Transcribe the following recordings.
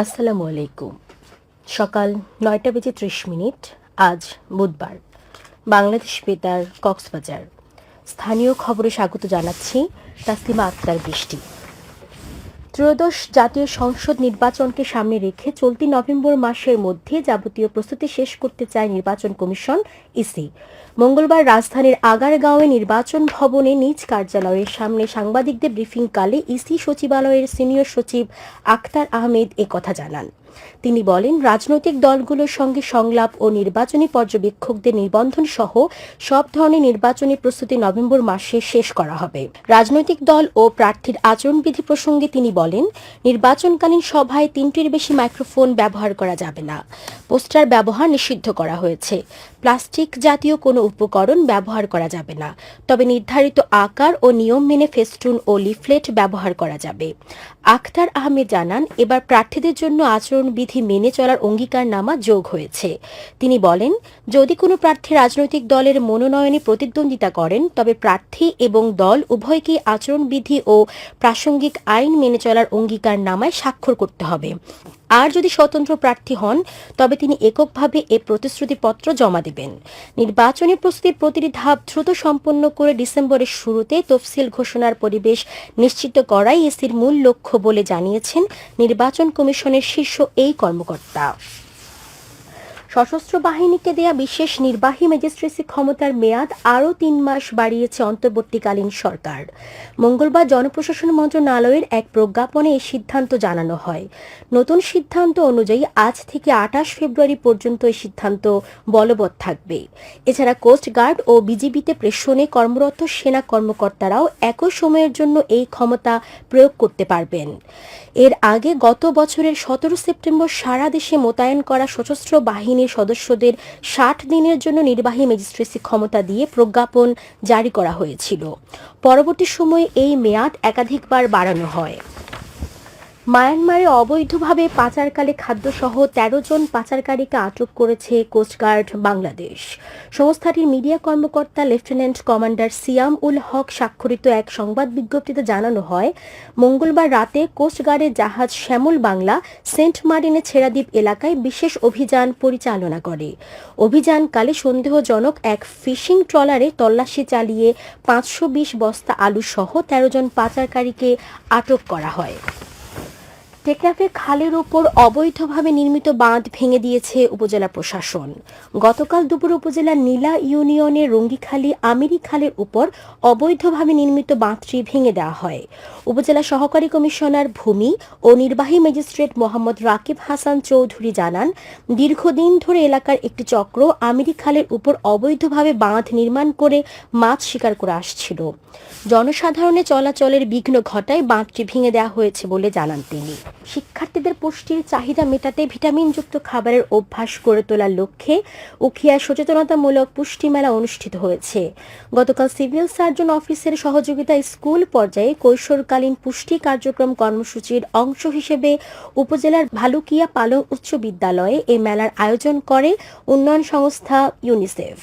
আসসালামু আলাইকুম। সকাল নয়টা বেজে ত্রিশ মিনিট, আজ বুধবার। বাংলাদেশ বেতার কক্সবাজার। স্থানীয় খবরে স্বাগত জানাচ্ছি তাসলিমা আক্তার বৃষ্টি। ত্রয়োদশ জাতীয় সংসদ নির্বাচনকে সামনে রেখে চলতি নভেম্বর মাসের মধ্যে যাবতীয় প্রস্তুতি শেষ করতে চায় নির্বাচন কমিশন, ইসি। মঙ্গলবার রাজধানীর আগারগাঁওয়ে নির্বাচন ভবনে নিজ কার্যালয়ের সামনে সাংবাদিকদের ব্রিফিংকালে ইসি সচিবালয়ের সিনিয়র সচিব আখতার আহমেদ কথা জানান। তিনি বলেন, রাজনৈতিক দলগুলোর সঙ্গে সংলাপ ও নির্বাচনী পর্যবেক্ষকদের নিবন্ধন সহ সব ধরনের নির্বাচনী প্রস্তুতি নভেম্বর মাসে শেষ করা হবে। রাজনৈতিক দল ও প্রার্থীর আচরণবিধি প্রসঙ্গে তিনি বলেন, নির্বাচনকালীন সভায় তিনটির বেশি মাইক্রোফোন ব্যবহার করা যাবে না। পোস্টার ব্যবহার নিষিদ্ধ করা হয়েছে। প্লাস্টিক জাতীয় কোনো উপকরণ ব্যবহার করা যাবে না। তবে নির্ধারিত আকার ও নিয়ম মেনে ফেস্টুন ও লিফলেট ব্যবহার করা যাবে। আখতার আহমেদ জানান, এবার প্রার্থীদের জন্য আচরণবিধি মেনে চলার অঙ্গীকারনামা যোগ হয়েছে। তিনি বলেন, যদি কোনো প্রার্থী রাজনৈতিক দলের মনোনয়নে প্রতিদ্বন্দ্বিতা করেন, তবে প্রার্থী এবং দল উভয়কেই আচরণবিধি ও প্রাসঙ্গিক আইন মেনে চলার অঙ্গীকারনামায় স্বাক্ষর করতে হবে। আর যদি স্বতন্ত্র প্রার্থী হন, তবে তিনি এককভাবে এ প্রতিশ্রুতিপত্র জমা দেবেন। নির্বাচনী প্রস্তুতির প্রতিটি ধাপ দ্রুত সম্পন্ন করে ডিসেম্বরের শুরুতে তফসিল ঘোষণার পরিবেশ নিশ্চিত করাই এসির মূল লক্ষ্য বলে জানিয়েছেন নির্বাচন কমিশনের শীর্ষ এই কর্মকর্তা। সশস্ত্র বাহিনীকে দেয়া বিশেষ নির্বাহী ম্যাজিস্ট্রেসি ক্ষমতার মেয়াদ আরও তিন মাস বাড়িয়েছে অন্তর্বর্তীকালীন সরকার। মঙ্গলবার জনপ্রশাসন মন্ত্রণালয়ের এক প্রজ্ঞাপনে এই সিদ্ধান্ত জানানো হয়। নতুন সিদ্ধান্ত অনুযায়ী আজ থেকে আঠাশ ফেব্রুয়ারি পর্যন্ত এই সিদ্ধান্ত বলবৎ থাকবে। এছাড়া কোস্ট গার্ড ও বিজিবিতে প্রেষণে কর্মরত সেনা কর্মকর্তারাও একই সময়ের জন্য এই ক্ষমতা প্রয়োগ করতে পারবেন। এর আগে গত বছরের সতেরো সেপ্টেম্বর সারা দেশে মোতায়েন করা সশস্ত্র বাহিনীর সদস্যদের ষাট দিনের জন্য নির্বাহী ম্যাজিস্ট্রেসি ক্ষমতা দিয়ে প্রজ্ঞাপন জারি করা হয়েছিল। পরবর্তী সময়ে এই মেয়াদ একাধিকবার বাড়ানো হয়। মায়ানমারে অবৈধভাবে পাচারকালে খাদ্যসহ তেরো জন পাচারকারীকে আটক করেছে কোস্টগার্ড বাংলাদেশ। সংস্থাটির মিডিয়া কর্মকর্তা লেফটেন্যান্ট কমান্ডার সিয়াম উল হক স্বাক্ষরিত এক সংবাদ বিজ্ঞপ্তিতে জানানো হয়, মঙ্গলবার রাতে কোস্টগার্ডের জাহাজ শ্যামল বাংলা, সেন্ট মার্টিনে ছেড়াদ্বীপ এলাকায় বিশেষ অভিযান পরিচালনা করে। অভিযানকালে সন্দেহজনক এক ফিশিং ট্রলারে তল্লাশি চালিয়ে পাঁচশো বিশ বস্তা আলু সহ তেরো জন পাচারকারীকে আটক করা হয়। টেকনাফে খালের উপর অবৈধভাবে নির্মিত বাঁধ ভেঙে দিয়েছে উপজেলা প্রশাসন। গতকাল দুপুর উপজেলার নীলা ইউনিয়নের রঙ্গিখালী আমিরি খালের উপর অবৈধভাবে নির্মিত বাঁধটি ভেঙে দেওয়া হয়। উপজেলা সহকারী কমিশনার ভূমি ও নির্বাহী ম্যাজিস্ট্রেট মোহাম্মদ রাকিব হাসান চৌধুরী জানান, দীর্ঘদিন ধরে এলাকার একটি চক্র আমিরি খালের উপর অবৈধভাবে বাঁধ নির্মাণ করে মাছ শিকার করে আসছিল। জনসাধারণের চলাচলের বিঘ্ন ঘটায় বাঁধটি ভেঙে দেওয়া হয়েছে বলে জানান তিনি। শিক্ষার্থীদের পুষ্টির চাহিদা মেটাতে ভিটামিনযুক্ত খাবারের অভ্যাস গড়ে তোলার লক্ষ্যে উখিয়া সচেতনতামূলক পুষ্টি মেলা অনুষ্ঠিত হয়েছে। গতকাল সিভিল সার্জন অফিসের সহযোগিতায় স্কুল পর্যায়ে কৈশোরকালীন পুষ্টি কার্যক্রম কর্মসূচির অংশ হিসেবে উপজেলার ভালুকিয়া পালং উচ্চ বিদ্যালয়ে এই মেলার আয়োজন করে উন্নয়ন সংস্থা ইউনিসেফ।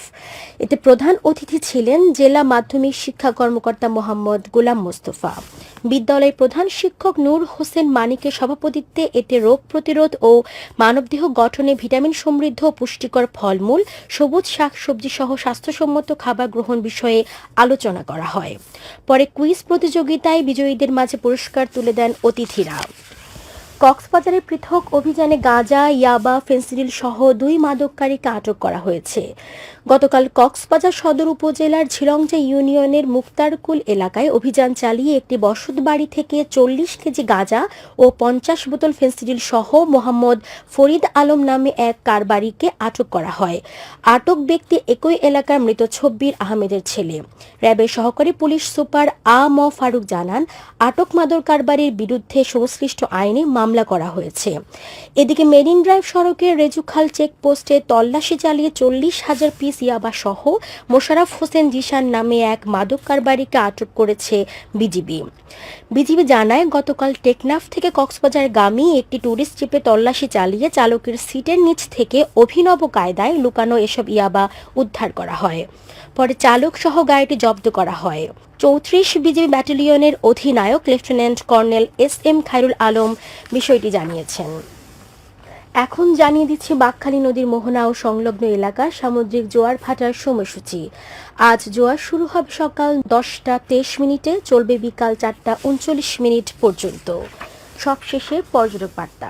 এতে প্রধান অতিথি ছিলেন জেলা মাধ্যমিক শিক্ষা কর্মকর্তা মোহাম্মদ গোলাম মোস্তফা। বিদ্যালয়ের প্রধান শিক্ষক নূর হোসেন মানিকের সভাপতিত্বে এতে রোগ প্রতিরোধ ও মানবদেহ গঠনে ভিটামিন সমৃদ্ধ পুষ্টিকর ফলমূল, সবুজ শাকসবজি সহ স্বাস্থ্যসম্মত খাবার গ্রহণ বিষয়ে আলোচনা করা হয়। পরে কুইজ প্রতিযোগিতায় বিজয়ীদের মাঝে পুরস্কার তুলে দেন অতিথিরা। কক্সবাজারে পৃথক অভিযানে গাঁজা, ইয়াবা, ফেন্সিডিল সহ দুই মাদককারীকে আটক করা হয়েছে। গতকাল কক্সবাজার সদর উপজেলার ঝিলংজা ইউনিয়নের মুক্তারকুল এলাকায় অভিযান চালিয়ে একটি বসত বাড়ি থেকে চল্লিশ কেজি গাঁজা ও পঞ্চাশ বোতল ফেন্সিডিল সহ মোহাম্মদ ফরিদ আলম নামে এক কারবারিকে আটক করা হয়। আটক ব্যক্তি একই এলাকার মৃত ছব্বির আহমেদের ছেলে। র্যাবের সহকারী পুলিশ সুপার আ ম ফারুক জানান, আটক মাদক কারবারির বিরুদ্ধে সংশ্লিষ্ট আইনে মামলা করা হয়েছে। এদিকে মেরিন ড্রাইভ সড়কের রেজুখাল চেকপোস্টে তল্লাশি চালিয়ে চল্লিশ হাজার পিস ইয়াবা সহ মোশারফ হোসেন জিশান নামে এক মাদক কারবারিকে আটক করেছে বিজিবি। বিজিবি জানায়, গতকাল টেকনাফ থেকে কক্সবাজার গামী একটি ট্যুরিস্ট জিপে তল্লাশি চালিয়ে চালকের সিটের নিচ থেকে অভিনব কায়দায় লুকানো এসব ইয়াবা উদ্ধার করা হয়। পরে চালক সহ গাড়িটি জব্দ করা হয়। চৌত্রিশ বিজিবি ব্যাটালিয়নের অধিনায়ক lieutenant colonel S M Khairul Alam বিষয়টি জানিয়েছেন। এখন জানিয়ে দিচ্ছি বাকখালী নদীর মোহনা ও সংলগ্ন এলাকা, সামুদ্রিক জোয়ার ভাটার সময়সূচি। আজ জোয়ার শুরু হবে সকাল দশটা তেইশ মিনিটে, চলবে বিকাল চারটা উনচল্লিশ মিনিট পর্যন্ত। সবশেষে পর্যটক বার্তা।